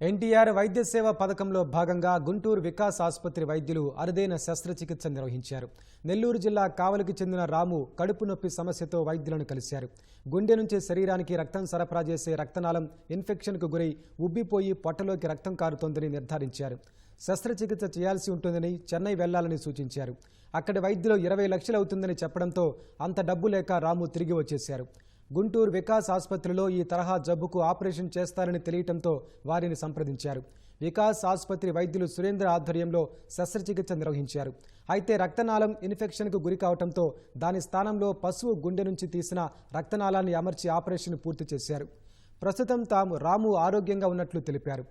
ఎన్టీఆర్ వైద్య సేవ పథకంలో భాగంగా గుంటూరు వికాస్ ఆసుపత్రి వైద్యులు అరుదైన శస్త్రచికిత్స నిర్వహించారు. నెల్లూరు జిల్లా కావలికి చెందిన రాము కడుపు నొప్పి సమస్యతో వైద్యులను కలిశారు. గుండె నుంచి శరీరానికి రక్తం సరఫరా చేసే రక్తనాళం ఇన్ఫెక్షన్కు గురై ఉబ్బిపోయి పొట్టలోకి రక్తం కారుతోందని నిర్ధారించారు. శస్త్రచికిత్స చేయాల్సి ఉంటుందని చెన్నై వెళ్ళాలని సూచించారు. అక్కడి వైద్యులు ఇరవై లక్షలు అవుతుందని చెప్పడంతో అంత డబ్బు లేక రాము తిరిగి వచ్చేశారు. గుంటూరు వికాస్ ఆసుపత్రిలో ఈ తరహా జబ్బుకు ఆపరేషన్ చేస్తారని తెలియటంతో వారిని సంప్రదించారు. వికాస్ ఆసుపత్రి వైద్యులు సురేంద్ర ఆధ్వర్యంలో శస్త్రచికిత్స నిర్వహించారు. అయితే రక్తనాళం ఇన్ఫెక్షన్కు గురి కావడంతో దాని స్థానంలో పశువు గుండె నుంచి తీసిన రక్తనాళాన్ని అమర్చి ఆపరేషన్ పూర్తి చేశారు. ప్రస్తుతం తాము రాము ఆరోగ్యంగా ఉన్నట్లు తెలిపారు.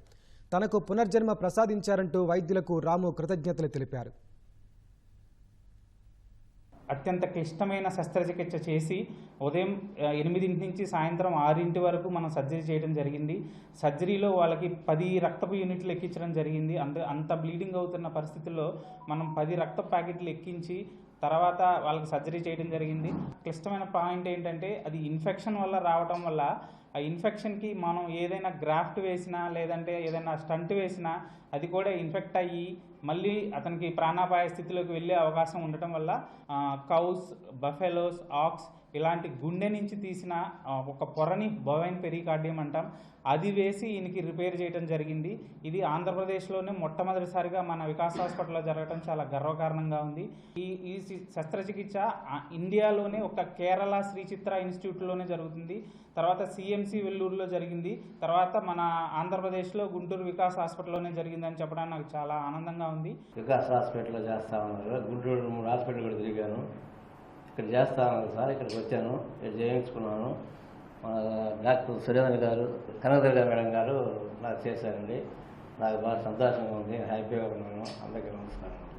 తనకు పునర్జన్మ ప్రసాదించారంటూ వైద్యులకు రాము కృతజ్ఞతలు తెలిపారు. అత్యంత క్లిష్టమైన శస్త్రచికిత్స చేసి ఉదయం ఎనిమిదింటి నుంచి సాయంత్రం ఆరింటి వరకు మనం సర్జరీ చేయడం జరిగింది. సర్జరీలో వాళ్ళకి పది రక్తపు యూనిట్లు ఎక్కించడం జరిగింది. అంత అంత బ్లీడింగ్ అవుతున్న పరిస్థితుల్లో మనం పది రక్త ప్యాకెట్లు ఎక్కించి తర్వాత వాళ్ళకి సర్జరీ చేయడం జరిగింది. క్లిష్టమైన పాయింట్ ఏంటంటే అది ఇన్ఫెక్షన్ వల్ల రావటం వల్ల ఆ ఇన్ఫెక్షన్కి మనం ఏదైనా గ్రాఫ్ట్ వేసినా లేదంటే ఏదైనా స్టంట్ వేసినా అది కూడా ఇన్ఫెక్ట్ అయ్యి మళ్ళీ అతనికి ప్రాణాపాయ స్థితిలోకి వెళ్ళే అవకాశం ఉండటం వల్ల కౌస్ బఫెలోస్ ఆక్స్ ఇలాంటి గుండె నుంచి తీసిన ఒక పొరని బొవైన్ పెరికార్డియం అంటాం. అది వేసి ఈయనకి రిపేర్ చేయడం జరిగింది. ఇది ఆంధ్రప్రదేశ్లోనే మొట్టమొదటిసారిగా మన వికాస్ హాస్పిటల్లో జరగడం చాలా గర్వకారణంగా ఉంది. ఈ ఈ సి- శస్త్రచికిత్స ఇండియాలోనే ఒక కేరళ శ్రీ చిత్ర ఇన్స్టిట్యూట్లోనే జరుగుతుంది. తర్వాత సిఎంసి వెల్లూరులో జరిగింది. తర్వాత మన ఆంధ్రప్రదేశ్లో గుంటూరు వికాస్ హాస్పిటల్లోనే జరిగిందని చెప్పడానికి నాకు చాలా ఆనందంగా ఉంది. వికాస్ హాస్పిటల్లో చేస్తా ఉన్నారు గుంటూరు మూడు హాస్పిటల్ కూడా తిరిగాను. ఇక్కడ చేస్తాను సార్ ఇక్కడికి వచ్చాను ఇక్కడ చేయించుకున్నాను. మన డాక్టర్ సురేంద్ర గారు కనకదుర్గ మేడం గారు నాకు చేశారండి. నాకు బాగా సంతోషంగా ఉంది హ్యాపీగా ఉన్నాను. అందరికీ నమస్కారం.